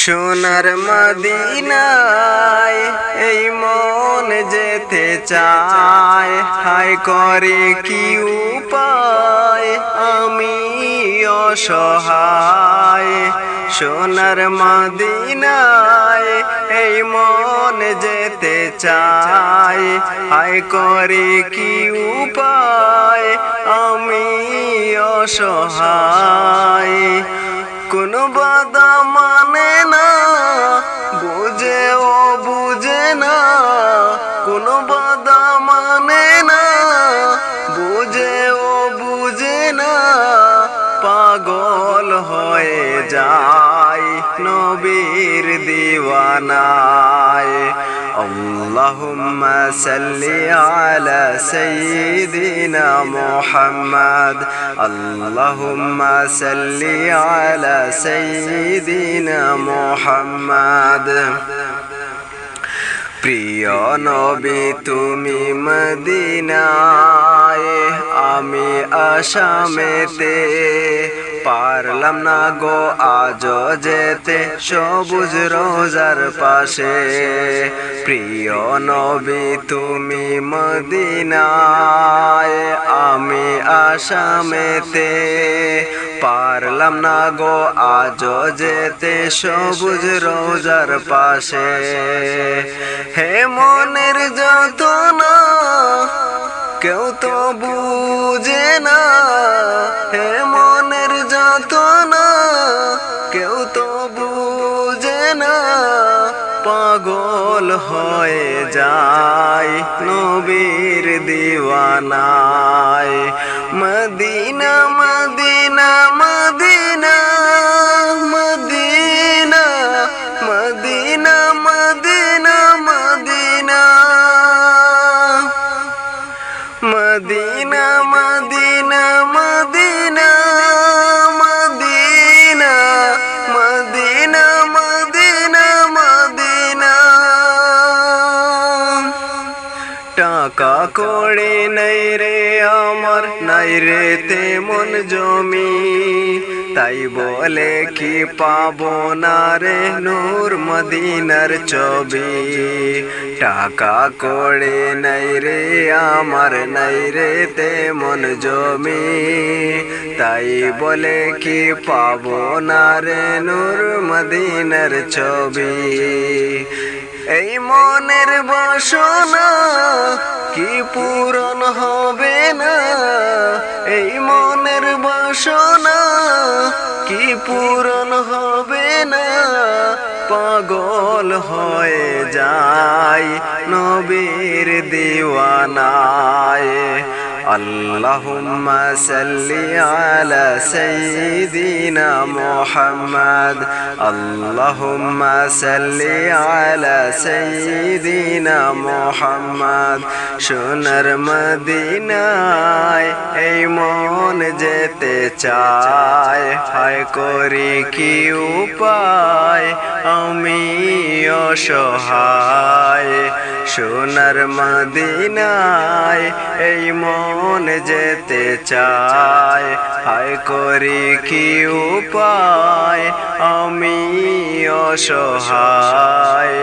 সোনার মদিনায় এই মন যেতে চায়। হায় করে কি উপায়? আমি অসহায়। সোনার মদিনায় এই মন যেতে চায়। হায় করে কি উপায়? আমি অসহায়। কোন বাদা পাগল হয়ে যায় নবীর দিওয়ানায় اللهم صل على سيدنا محمد اللهم صل على سيدنا محمد প্রিয় নবী তুমি মদিনায় আমি আসামেতে পারলাম না গো আজ যেতে সবুজ রোজার পাশে। প্রিয় নবী, তুমি মদিনায়, আমি আসামেতে পারলাম না গো আজ যেতে সবুজ রোজার পাশে। হে মনের যত না কেউ তো বুঝে না, হে মনের যত না কেউ তো বুঝে না, পাগল হয়ে যায় নবীর দিওয়ানায়। মদিনা মদিনা মদিনা টাকা করে নাই রে আমার, নাই রে তেমন জমি। তাই বলে কি পাবো না রে নূর মদিনার ছবি? টাকা করে নাই রে আমার, নাই রে তেমন জমি। তাই বলে কি পাবো না রে নূর মদিনার ছবি? এই মনের বাসনা কি পূরণ হবে না? এই মনের বাসনা কি পূরণ হবে না? পাগল হয়ে যায় নবীর দিওয়ানায়। اللهم صل على سيدنا محمد اللهم صل على سيدنا محمد সোনার মদিনায় এই মন যেতে চায়, হায় করি কি উপায়? আমি অসহায়, সোনার মদিনায় এই মন যেতে চায়, হায় করি কি উপায়? আমি অসহায়।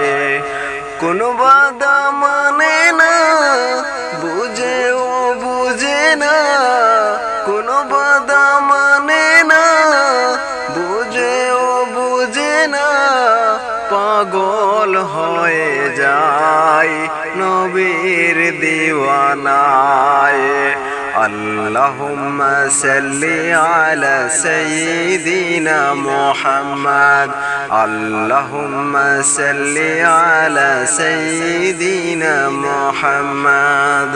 কোন বাদা মানে না হয়ে যায় নবীর দিওয়ানায় اللهم صل على سيدنا محمد اللهم صل على سيدنا محمد